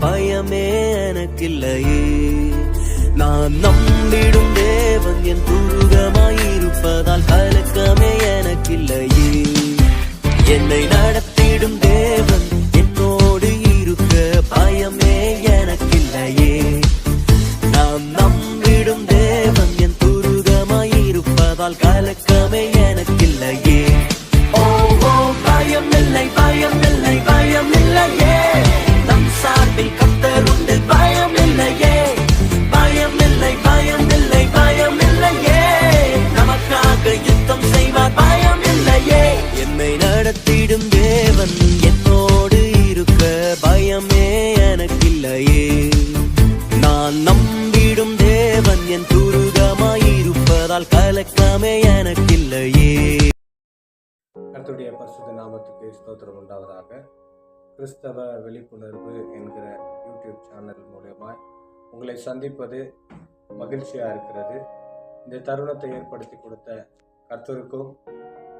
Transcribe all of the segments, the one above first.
பயமே எனக்கில்லையே. என் துருகமாயிருப்பதால் கலக்கமே எனக்கில்லையே. கர்த்தருடைய பரிசுத்த நாமத்துக்கு ஸ்தோத்திரம் உண்டாவதாக. கிறிஸ்தவ விழிப்புணர்வு என்கிற யூடியூப் சேனல் மூலியமாய் உங்களை சந்திப்பது மகிழ்ச்சியாக இருக்கிறது. இந்த தருணத்தை ஏற்படுத்தி கொடுத்த கர்த்தருக்கும்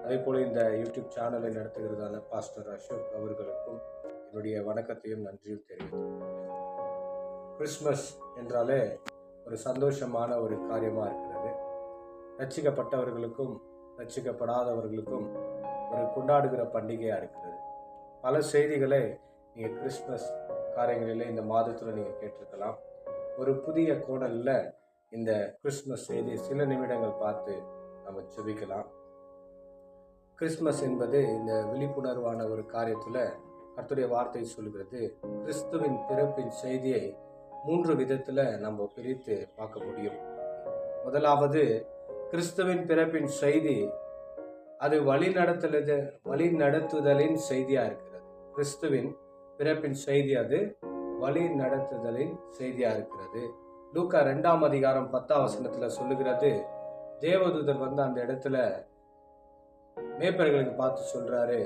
அதே போல் இந்த யூடியூப் சேனலை நடத்துகிறதான பாஸ்டர் அசோக் அவர்களுக்கும் என்னுடைய வணக்கத்தையும் நன்றியும் தெரிவித்துக் கிறிஸ்மஸ் என்றாலே ஒரு சந்தோஷமான ஒரு காரியமாக இருக்கிறது. ரச்சிக்கப்பட்டவர்களுக்கும் ரச்சிக்கப்படாதவர்களுக்கும் ஒரு கொண்டாடுகிற பண்டிகையாக இருக்கிறது. பல செய்திகளை நீங்கள் கிறிஸ்மஸ் காரியங்களில் இந்த மாதத்தில் நீங்கள் கேட்டிருக்கலாம். ஒரு புதிய கோடலில் இந்த கிறிஸ்மஸ் செய்தி சில நிமிடங்கள் பார்த்து நம்ம சுபிக்கலாம் கிறிஸ்மஸ் என்பது இந்த விழிப்புணர்வான ஒரு காரியத்தில் கர்த்துடைய வார்த்தை சொல்கிறது கிறிஸ்துவின் பிறப்பின் செய்தியை மூன்று விதத்தில் நம்ம பிரித்து பார்க்க முடியும். முதலாவது கிறிஸ்துவின் பிறப்பின் செய்தி அது வழி நடத்துறது வழி நடத்துதலின் செய்தியாக இருக்கிறது. கிறிஸ்துவின் பிறப்பின் செய்தி அது வழி நடத்துதலின் செய்தியாக இருக்கிறது. லூக்கா ரெண்டாம் அதிகாரம் பத்தாம் வசனத்தில் சொல்லுகிறது தேவதூதர் வந்து அந்த இடத்துல மேய்ப்பர்களுக்கு பார்த்து சொல்கிறாரு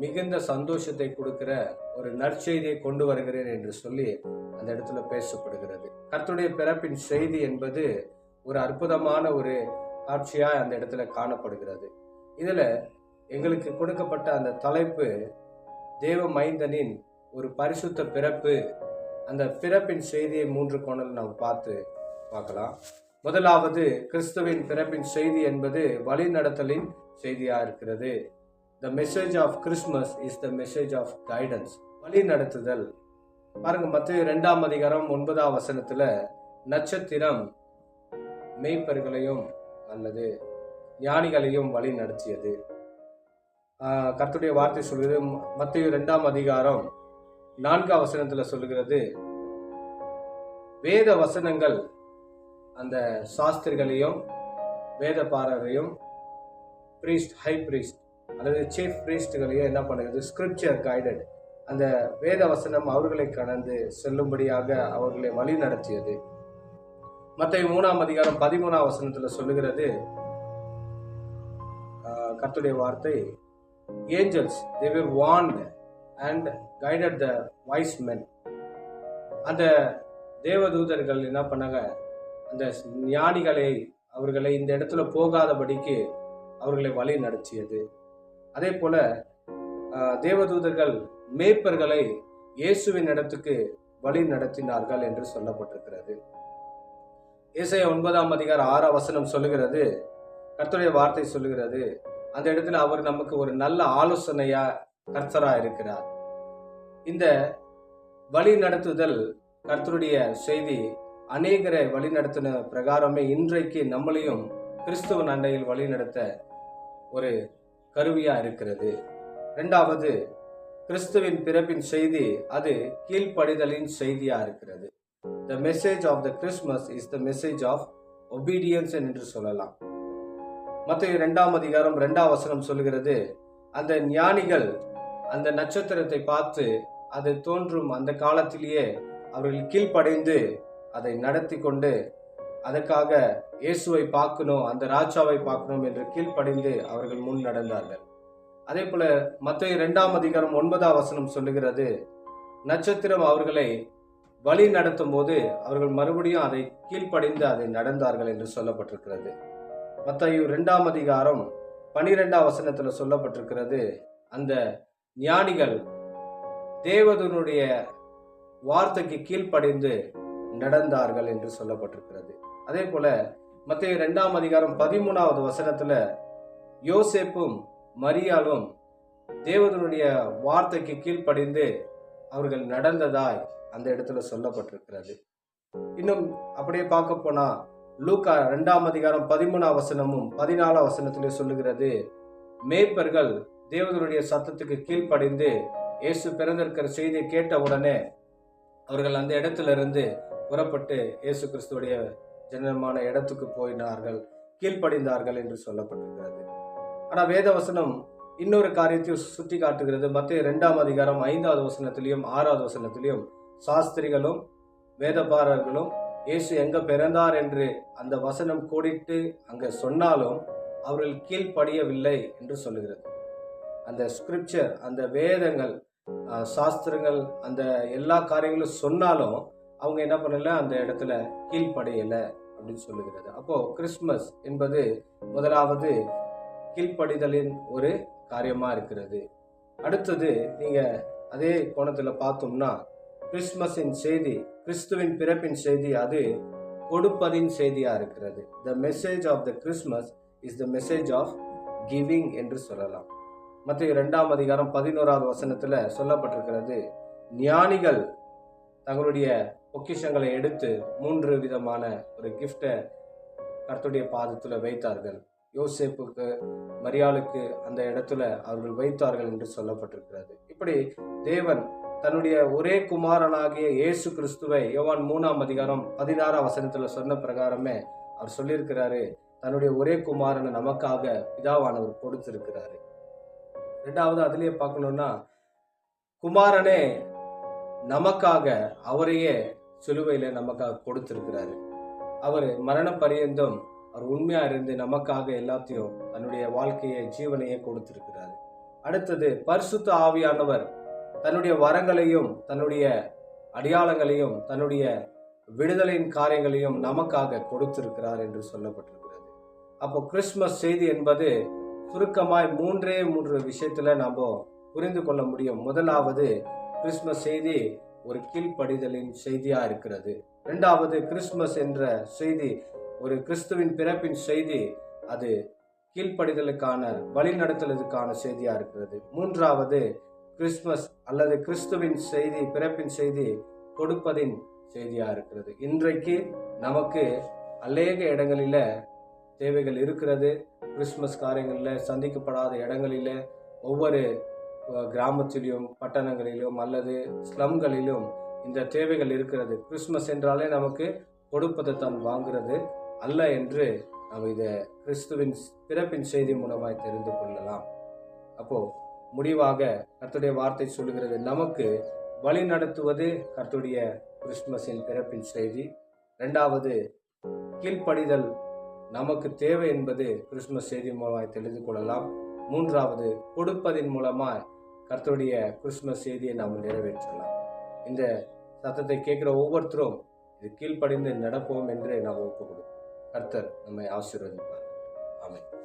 மிகுந்த சந்தோஷத்தை கொடுக்கிற ஒரு நற்செய்தியை கொண்டு வருகிறேன் என்று சொல்லி அந்த இடத்துல பேசப்படுகிறது. கர்த்துடைய பிறப்பின் செய்தி என்பது ஒரு அற்புதமான ஒரு காட்சியா அந்த இடத்துல காணப்படுகிறது. இதுல எங்களுக்கு கொடுக்கப்பட்ட அந்த தலைப்பு தேவ மைந்தனின் ஒரு பரிசுத்த பிறப்பு. அந்த பிறப்பின் செய்தியை மூன்று கோணல் நாம் பார்த்து பார்க்கலாம். முதலாவது கிறிஸ்துவின் பிறப்பின் செய்தி என்பது வழிநடத்தலின் செய்தியா இருக்கிறது. The message of Christmas is the message of guidance வழி நடத்துதல். பாருங்க மற்ற ரெண்டாம் அதிகாரம் ஒன்பதாம் வசனத்தில் நட்சத்திரம் மெய்ப்பர்களையும் அல்லது ஞானிகளையும் வழி நடத்தியது. ஆஹ் வார்த்தை சொல்கிறது மத்திய ரெண்டாம் அதிகாரம் நான்காம் வசனத்தில் சொல்கிறது வேத வசனங்கள் அந்த சாஸ்திரிகளையும் வேத பாரரையும் பிரீஸ்ட் ஹை பிரீஸ்ட் அல்லது சீஃப் பிரீஸ்டுகளையும் என்ன பண்ணுகிறது? ஸ்கிரிப்சர் கைடட் அந்த வேத வசனம் அவர்களை கடந்து செல்லும்படியாக அவர்களை வழி நடத்தியது. மற்ற மூணாம் அதிகாரம் பதிமூணாம் வசனத்தில் சொல்லுகிறது ஆஹ் வார்த்தை angels they were warned and guided the wise men அந்த தேவதூதர்கள் என்ன பண்ணாங்க? அந்த ஞானிகளை அவர்களை இந்த இடத்துல போகாதபடிக்கு அவர்களை வழி நடத்தியது. அதே போல தேவதூதர்கள் மேய்ப்பர்களை இயேசுவின் இடத்துக்கு வழி நடத்தினார்கள் என்று சொல்லப்பட்டிருக்கிறது. இசை ஒன்பதாம் அதிகார ஆறாம் வசனம் சொல்லுகிறது கர்த்தருடைய வார்த்தை சொல்லுகிறது அந்த இடத்துல அவர் நமக்கு ஒரு நல்ல ஆலோசனையா கர்த்தரா இருக்கிறார். இந்த வழி நடத்துதல் கர்த்தருடைய செய்தி அநேகரை வழி நடத்தின பிரகாரமே இன்றைக்கு நம்மளையும் கிறிஸ்துவ அண்டையில் வழி நடத்த ஒரு கருவியாக இருக்கிறது. ரெண்டாவது கிறிஸ்துவின் பிறப்பின் செய்தி அது கீழ்ப்படிதலின் செய்தியாக இருக்கிறது. The message of the Christmas is the message of obedience என்று சொல்லலாம். மற்ற இரண்டாம் அதிகாரம் ரெண்டாம் வசனம் சொல்லுகிறது அந்த ஞானிகள் அந்த நட்சத்திரத்தை பார்த்து அது தோன்றும் அந்த காலத்திலேயே அவர்கள் கீழ்ப்படைந்து அதை நடத்தி கொண்டு அதற்காக இயேசுவை பார்க்கணும் அந்த ராஜாவை பார்க்கணும் என்று கீழ்ப்படைந்து அவர்கள் முன் நடந்தார்கள். அதே போல மற்ற இரண்டாம் அதிகாரம் ஒன்பதாம் வசனம் சொல்லுகிறது நட்சத்திரம் அவர்களை வழி நடத்தும் போது அவர்கள் மறுபடியும் அதை கீழ்ப்படிந்து அதை நடந்தார்கள் என்று சொல்லப்பட்டிருக்கிறது. மத்தையு ரெண்டாம் அதிகாரம் பனிரெண்டாம் வசனத்தில் சொல்லப்பட்டிருக்கிறது அந்த ஞானிகள் தேவதனுடைய வார்த்தைக்கு கீழ்ப்படிந்து நடந்தார்கள் என்று சொல்லப்பட்டிருக்கிறது. அதே போல மத்திய இரண்டாம் அதிகாரம் பதிமூணாவது வசனத்துல யோசேப்பும் மரியாளும் தேவதனுடைய வார்த்தைக்கு கீழ்ப்படிந்து அவர்கள் நடந்ததாய் அந்த இடத்துல சொல்லப்பட்டிருக்கிறது. இன்னும் அப்படியே பார்க்க போனா லூக்கா இரண்டாம் அதிகாரம் பதிமூணாம் வசனமும் பதினாலாம் வசனத்திலே சொல்லுகிறது மேய்ப்பர்கள் தேவதனுடைய சத்தத்துக்கு கீழ்ப்படிந்து இயேசு பிறந்திருக்கிற செய்தியை கேட்ட உடனே அவர்கள் அந்த இடத்துல இருந்து புறப்பட்டு இயேசு கிறிஸ்துடைய ஜனனமான இடத்துக்கு போயினார்கள் கீழ்ப்படிந்தார்கள் என்று சொல்லப்பட்டிருக்கிறது. ஆனால் வேதவசனம் இன்னொரு காரியத்தையும் சுட்டி காட்டுகிறது. மற்ற இரண்டாம் அதிகாரம் ஐந்தாவது வசனத்திலையும் ஆறாவது வசனத்திலையும் சாஸ்திரிகளும் வேதபாரர்களும் இயேசு எங்க பிறந்தார் என்று அந்த வசனம் கோடிட்டு அங்க சொன்னாலும் அவர்கள் கீழ்ப்படியவில்லை என்று சொல்லுகிறது. அந்த ஸ்கிரிப்சர் அந்த வேதங்கள் சாஸ்திரங்கள் அந்த எல்லா காரியங்களும் சொன்னாலும் அவங்க என்ன பண்ணல? அந்த இடத்துல கீழ்ப்படையலை அப்படின்னு சொல்லுகிறது. அப்போது கிறிஸ்மஸ் என்பது முதலாவது கீழ்ப்படிதலின் ஒரு காரியமாக இருக்கிறது. அடுத்தது நீங்கள் அதே கோணத்தில் பார்த்தோம்னா கிறிஸ்மஸின் செய்தி கிறிஸ்துவின் பிறப்பின் செய்தி அது கொடுப்பதின் செய்தியாக இருக்கிறது. The message of the Christmas is the message of giving என்று சொல்லலாம். மற்ற இரண்டாம் அதிகாரம் பதினோராவது வசனத்தில் சொல்லப்பட்டிருக்கிறது ஞானிகள் தங்களுடைய பொக்கிஷங்களை எடுத்து மூன்று விதமான ஒரு கிஃப்டை கர்த்துடைய பாதத்தில் வைத்தார்கள். யோசேப்புக்கு மரியாளுக்கு அந்த இடத்துல அவர்கள் வைத்தார்கள் என்று சொல்லப்பட்டிருக்கிறது. இப்படி தேவன் தன்னுடைய ஒரே குமாரனாகிய இயேசு கிறிஸ்துவை யோவான் மூணாம் அதிகாரம் பதினாறாம் வசனத்தில் சொன்ன பிரகாரமே அவர் சொல்லியிருக்கிறாரு தன்னுடைய ஒரே குமாரனை நமக்காக பிதாவானவர் கொடுத்திருக்கிறாரு. ரெண்டாவது அதுலேயே பார்க்கணும்னா குமாரனே நமக்காக அவரையே சிலுவையில் நமக்காக கொடுத்துருக்கிறாரு. அவர் மரண பரியந்தம் அவர் உண்மையாக இருந்து நமக்காக எல்லாத்தையும் தன்னுடைய வாழ்க்கையை ஜீவனையே கொடுத்துருக்கிறார். அடுத்தது பரிசுத்த ஆவியானவர் தன்னுடைய வரங்களையும் தன்னுடைய அடையாளங்களையும் தன்னுடைய விடுதலையின் காரியங்களையும் நமக்காக கொடுத்திருக்கிறார் என்று சொல்லப்பட்டிருக்கிறது. அப்போ கிறிஸ்மஸ் செய்தி என்பது சுருக்கமாய் மூன்றே மூன்று விஷயத்தில் நாம் புரிந்து கொள்ள முடியும். முதலாவது கிறிஸ்மஸ் செய்தி ஒரு கீழ்ப்படிதலின் செய்தியா இருக்கிறது. இரண்டாவது கிறிஸ்மஸ் என்ற செய்தி ஒரு கிறிஸ்துவின் பிறப்பின் செய்தி அது கீழ்ப்படிதலுக்கான வழிநடத்தலுக்கான செய்தியா இருக்கிறது. மூன்றாவது கிறிஸ்மஸ் அல்லது கிறிஸ்துவின் செய்தி பிறப்பின் செய்தி கொடுப்பதின் செய்தியா இருக்கிறது. இன்றைக்கு நமக்கு அநேக இடங்களில தேவைகள் இருக்கிறது. கிறிஸ்மஸ் காரியங்களில் சந்திக்கப்படாத இடங்களில ஒவ்வொரு கிராமத்திலும் பட்டணங்களிலும் அல்லது ஸ்லம்களிலும் இந்த தேவைகள் இருக்கிறது. கிறிஸ்மஸ் என்றாலே நமக்கு கொடுப்பதை தான் வாங்குறது அல்ல என்று நாம் இதை கிறிஸ்துவின் பிறப்பின் செய்தி மூலமாய் தெரிந்து கொள்ளலாம். அப்போ முடிவாக கர்த்துடைய வார்த்தை சொல்லுகிறது நமக்கு வழி நடத்துவது கர்த்துடைய கிறிஸ்துமஸின் பிறப்பின் செய்தி. ரெண்டாவது கீழ்ப்படிதல் நமக்கு தேவை என்பது கிறிஸ்துமஸ் செய்தி மூலமாய் தெரிந்து கொள்ளலாம். மூன்றாவது கொடுப்பதின் மூலமாய் கர்த்தருடைய கிறிஸ்துமஸ் செய்தியை நாம் நிறைவேற்றலாம் இந்த சத்தத்தை கேட்குற ஒவ்வொருத்தரும் இது கீழ்ப்படிந்து நடப்போம் என்று நாம் ஒப்பு கர்த்தர் நம்மை ஆசீர்வதிப்பார். ஆமாம்